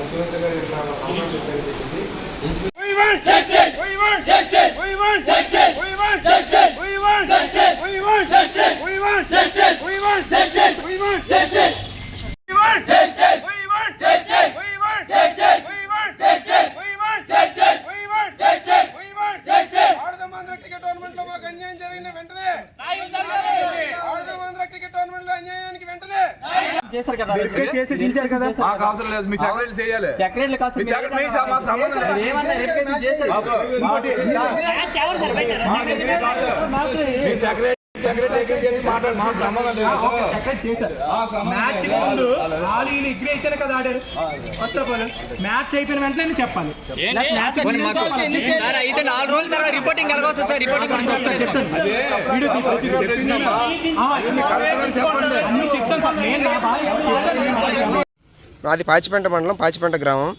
ముఖ్యమంత్రి గారు ఇట్లా కాంగ్రెస్ చేసి క్రికెట్ టోర్నమెంట్ లో మాకు అన్యాయం జరిగిన వెంటనే ఆడదాం ఆంధ్ర క్రికెట్ టోర్నమెంట్ లో అన్యాయానికి మాకు అవసరం లేదు మీ సెక్రటరీ చేయాలి. సెక్రటరీ నాది పాచిపెంట మండలం పాచిపెంట గ్రామం.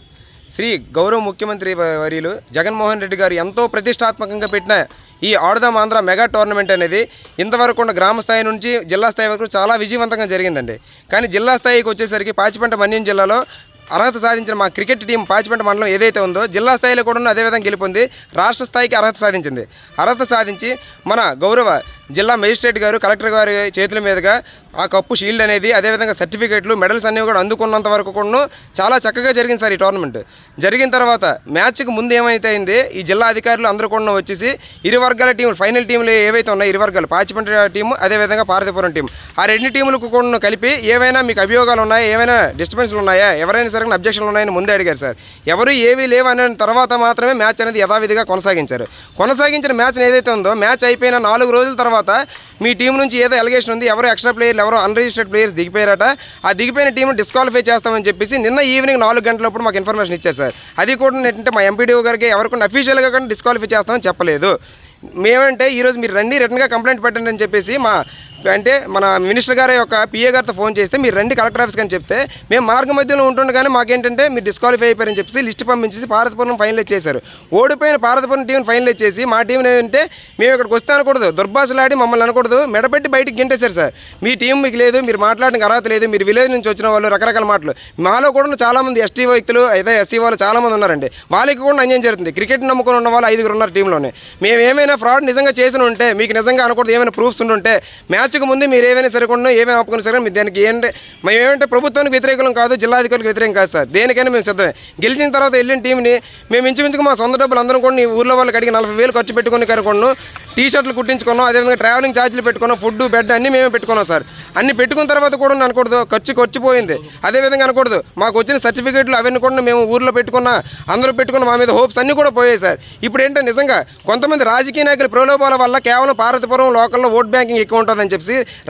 శ్రీ గౌరవ ముఖ్యమంత్రి వర్యులు జగన్మోహన్ రెడ్డి గారు ఎంతో ప్రతిష్టాత్మకంగా పెట్టిన ఈ ఆడుదాం ఆంధ్ర మెగా టోర్నమెంట్ అనేది ఇంతవరకు ఉన్న గ్రామ స్థాయి నుంచి జిల్లా స్థాయి వరకు చాలా విజయవంతంగా జరిగిందండి. కానీ జిల్లా స్థాయికి వచ్చేసరికి పాచిపెంట మన్యం జిల్లాలో అర్హత సాధించిన మా క్రికెట్ టీం పాచిపెంట మండలం ఏదైతే ఉందో జిల్లా స్థాయిలో కూడా ఉన్న అదేవిధంగా గెలుపొంది రాష్ట్ర స్థాయికి అర్హత సాధించింది. అర్హత సాధించి మన గౌరవ జిల్లా మెజిస్ట్రేట్ గారు కలెక్టర్ గారి చేతుల మీదుగా ఆ కప్పు షీల్డ్ అనేది అదేవిధంగా సర్టిఫికేట్లు మెడల్స్ అన్నీ కూడా అందుకున్నంత వరకు కూడా చాలా చక్కగా జరిగింది సార్ ఈ టోర్నమెంట్. జరిగిన తర్వాత మ్యాచ్కి ముందు ఏమైతే అయింది ఈ జిల్లా అధికారులు అందరూ కూడా వచ్చేసి ఇరు వర్గాల టీములు ఫైనల్ టీంలు ఏవైతే ఉన్నాయో ఇరు వర్గాలు పాచిపంట టీము అదేవిధంగా పార్వతీపురం టీం ఆ రెండు టీములకు కూడా కలిపి ఏవైనా మీకు అభియోగాలు ఉన్నాయా ఏమైనా డిస్టర్బెన్స్లు ఉన్నాయా ఎవరైనా సరే అబ్జెక్షన్లు ఉన్నాయని ముందే అడిగారు సార్. ఎవరు ఏవి లేవు తర్వాత మాత్రమే మ్యాచ్ అనేది యథావిధిగా కొనసాగించారు. కొనసాగించిన మ్యాచ్ ఏదైతే ఉందో మ్యాచ్ అయిపోయిన నాలుగు రోజుల తర్వాత మీ టీం నుంచి ఏదో ఎలిగేషన్ ఉంది ఎవరు ఎక్స్ట్రా ప్లేయర్లు ఎవరో అన్రిజిస్టర్డ్ ప్లేయర్స్ దిగిపోయారట. ఆ దిగిపోయిన టీంను డిస్క్వాలిఫై చేస్తామని చెప్పేసి నిన్న ఈవినింగ్ నాలుగు గంటలప్పుడు మాకు ఇన్ఫర్మేషన్ ఇచ్చారు సార్. అది కూడా ఏంటంటే మా ఎంపీడీఓ గారికి ఎవరికన్నా అఫీషియల్గా కూడా డిస్క్వాలిఫై చేస్తామని చెప్పలేదు. మేమంటే ఈరోజు మీరు రండి రిటర్న్గా కంప్లైంట్ పెట్టండి అని చెప్పేసి మా అంటే మన మినిస్టర్ గారి యొక్క పిఏ గారితో ఫోన్ చేస్తే మీరు రండి కలెక్టర్ ఆఫీస్కి అని చెప్తే మేము మార్గ మధ్యలో ఉంటుండగానే మాకేంటంటే మీరు డిస్క్వాలిఫై అయిపోయారని చెప్పేసి లిస్ట్ పంపించేసి పార్వతీపురం ఫైనల్ చేశారు ఓడిపోయిన భారతపురం టీం ఫైనల్ చేసి మా టీం ఏంటంటే మేము ఇక్కడికి వస్తే అనకూడదు దుర్భాషలాడి మమ్మల్ని అనకూడదు మెడపెట్టి బయటికి గింటేశారు సార్. మీ టీం మీకు లేదు మీరు మాట్లాడడానికి అర్హత లేదు మీరు విలేజ్ నుంచి వచ్చిన వాళ్ళు రకరకాల మాటలు. మాలో కూడా చాలామంది ఎస్టీ వ్యక్తులు అయితే ఎస్సీ వాళ్ళు చాలామంది ఉన్నారండి. వాళ్ళకి కూడా అన్యాయం జరుగుతుంది. క్రికెట్ నమ్ముకొని ఉన్న వాళ్ళు ఐదుగురు ఉన్నారు టీంలోనే మేము ఏమైనా ఫ్రాడ్ నిజంగా చేసిన ఉంటే మీకు నిజంగా అనకూడదు ఏమైనా ప్రూఫ్స్ ఉంటే మార్చక ముందు మీరు ఏమైనా సరికుండా ఏమైనా ఆపుకున్నా సరే మీరు దానికి ఏంటంటే మేము ఏమంటే ప్రభుత్వానికి వ్యతిరేకం కాదు జిల్లాధికారులకు వ్యతిరేకం కాదు సార్. దేనికైనా మేము సిద్ధమే. గెలిచిన తర్వాత వెళ్ళిన టీంని మేము ఇంచుమించుకు మా సొంత డబ్బులు అందరం కూడా ఊర్లో వాళ్ళకి అడిగి నలభై వేలు ఖర్చు పెట్టుకుని కనుక్కున్నాం టీ షర్ట్లు కుట్టించుకున్నాం. అదేవిధంగా ట్రావెలింగ్ ఛార్జీలు పెట్టుకున్నాం. ఫుడ్ బెడ్ అన్నీ మేమే పెట్టుకున్నాం సార్. అన్ని పెట్టుకున్న తర్వాత కూడా అనకూడదు. ఖర్చు ఖర్చుపోయింది. అదేవిధంగా అనకూడదు. మాకు వచ్చిన సర్టిఫికేట్లు అవన్నీ కూడా మేము ఊర్లో పెట్టుకున్న అందరూ పెట్టుకున్న మా మీద హోప్స్ అన్నీ కూడా పోయాయి సార్. ఇప్పుడు ఏంటంటే నిజంగా కొంతమంది రాజకీయ నాయకుల ప్రలోభాల వల్ల కేవలం పార్వతీపురం లోకల్లో ఓట్ బ్యాంకింగ్ ఎక్కువ ఉంటుందని చెప్పి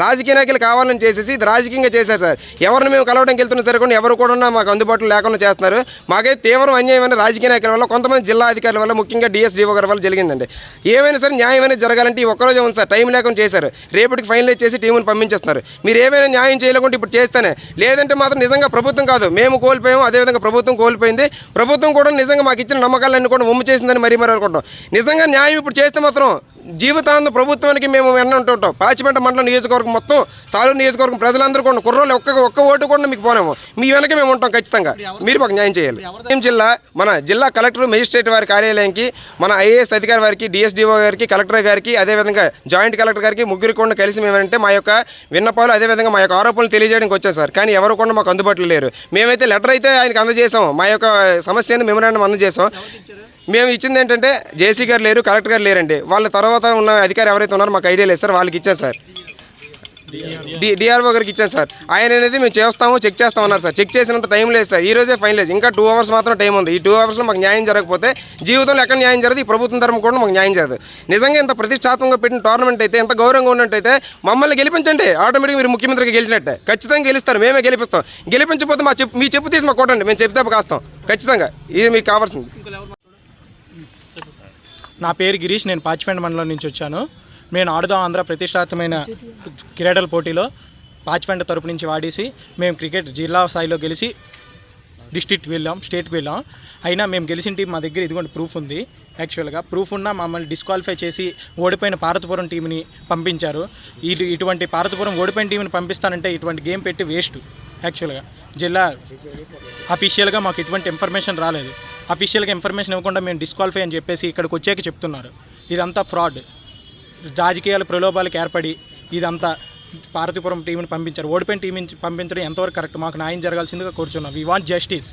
రాజకీయ నాయకులు కావాలని చేసేసి ఇది రాజకీయంగా చేశారు సార్. ఎవరిని మేము కలవడానికి వెళ్తున్నా సరే కూడా ఎవరు కూడా మాకు అందుబాటులో లేకుండా చేస్తున్నారు. మాకైతే తీవ్రం అన్యాయమైన రాజకీయ నాయకుల వల్ల కొంతమంది జిల్లా అధికారుల వల్ల ముఖ్యంగా డిఎస్డీఓ గారి వల్ల జరిగిందండి. ఏమైనా సరే న్యాయమైనా జరగాలంటే ఈ ఒక్కరోజే ఉంది సార్. టైం లేకుండా చేశారు. రేపటికి ఫైనలైజ్ చేసి టీముని పంపించేస్తున్నారు. మీరు ఏమైనా న్యాయం చేయలేకుంటే ఇప్పుడు చేస్తేనే. లేదంటే మాత్రం నిజంగా ప్రభుత్వం కాదు మేము కోల్పోయాము అదేవిధంగా ప్రభుత్వం కోల్పోయింది. ప్రభుత్వం కూడా నిజంగా మాకు ఇచ్చిన నమ్మకాలన్నీ కూడా ఉమ్మ చేసిందని మరీ మరి అనుకుంటాం నిజంగా న్యాయం ఇప్పుడు చేస్తే మాత్రం జీవితాంత ప్రభుత్వానికి మేము వెన్న ఉంటుంటాం. పాచిపెంట మండలం నియోజకవర్గం మొత్తం సాలూరు నియోజకవర్గం ప్రజలందరూ కూడా కుర్రోళ్ళు ఒక్క ఒక్క ఓటు కూడా మీకు పోనేము మీ వెనక మేము ఉంటాం ఖచ్చితంగా. మీరు మాకు న్యాయం చేయాలి. ఏం జిల్లా మన జిల్లా కలెక్టర్ మేజిస్ట్రేట్ వారి కార్యాలయానికి మన ఐఏఎస్ అధికారి వారికి డిఎస్డిఓ గారికి కలెక్టర్ గారికి అదేవిధంగా జాయింట్ కలెక్టర్ గారికి ముగ్గురు కూడా కలిసి మేమంటే మా యొక్క విన్నపాలు అదేవిధంగా మా యొక్క ఆరోపణలు తెలియజేయడానికి వచ్చాం సార్. కానీ ఎవరు కూడా మాకు అందుబాటులో లేరు. మేమైతే లెటర్ అయితే ఆయనకి అందజేసాం మా యొక్క సమస్యను మెమరాండం అందజేసాం మేము ఇచ్చింది ఏంటంటే జేసీ గారు లేరు కలెక్టర్ గారు లేరండి. వాళ్ళ తర్వాత ఉన్న అధికారి ఎవరైతే ఉన్నారో మాకు ఐడియా లేదు సార్ వాళ్ళకి ఇచ్చాం సార్. డి డిఆర్ఓ గారికి ఇచ్చాను సార్. ఆయన అనేది మేము చేస్తాము చెక్ చేస్తాం అన్నారు సార్. చెక్ చేసినంత టైం లేదు సార్. ఈ రోజే లేదు ఇంకా టూ అవర్స్ మాత్రం టైం ఉంది. ఈ టూ అవర్స్లో మాకు న్యాయం జరగకపోతే జీవితంలో ఎక్కడ న్యాయం జరగదు ఈ ప్రభుత్వం ధర్మం కూడా మాకు న్యాయం జరగదు. నిజంగా ఇంత ప్రతిష్టాత్మకంగా పెట్టిన టోర్నమెంట్ అయితే ఎంత గౌరవంగా ఉన్నట్టయితే మమ్మల్ని గెలిపించండి. ఆటోమేటిక్గా మీరు ముఖ్యమంత్రికి గెలిచినట్టే. ఖచ్చితంగా గెలుస్తారు. మేమే గెలిపిస్తాం. గెలిపించకపోతే మా చెప్పు మీ చెప్పు తీసి మాకు కొట్టండి. మేము చెప్తే కాస్తాం. ఖచ్చితంగా. ఇది మీకు కావాల్సింది. నా పేరు గిరీష్ నేను పాచిపెండ మండలం నుంచి వచ్చాను. నేను ఆడుదాం ఆంధ్ర ప్రతిష్టాత్మైన క్రీడల పోటీలో పాచిపెండ తరపు నుంచి వాడేసి మేము క్రికెట్ జిల్లా స్థాయిలో గెలిచి డిస్ట్రిక్ట్కి వెళ్ళాం స్టేట్కి వెళ్ళాం. అయినా మేము గెలిచిన టీం మా దగ్గర ఇదిగోండి ప్రూఫ్ ఉంది. యాక్చువల్గా ప్రూఫ్ ఉన్న మమ్మల్ని డిస్క్వాలిఫై చేసి ఓడిపోయిన భారతపురం టీంని పంపించారు. ఇటు ఇటువంటి భారతపురం ఓడిపోయిన టీంని పంపిస్తానంటే ఇటువంటి గేమ్ పెట్టి వేస్ట్ యాక్చువల్గా. జిల్లా అఫీషియల్గా మాకు ఎటువంటి ఇన్ఫర్మేషన్ రాలేదు. అఫీషియల్గా ఇన్ఫర్మేషన్ ఇవ్వకుండా మేము డిస్క్వాలిఫై అని చెప్పేసి ఇక్కడికి వచ్చాక చెప్తున్నారు. ఇదంతా ఫ్రాడ్. రాజకీయాల ప్రలోభాలకు ఏర్పడి ఇదంతా పార్వతీపురం టీంని పంపించారు. ఓడిపోయిన టీం పంపించడం ఎంతవరకు కరెక్ట్? మాకు న్యాయం జరగాల్సిందిగా కోరుచున్నాం. We want justice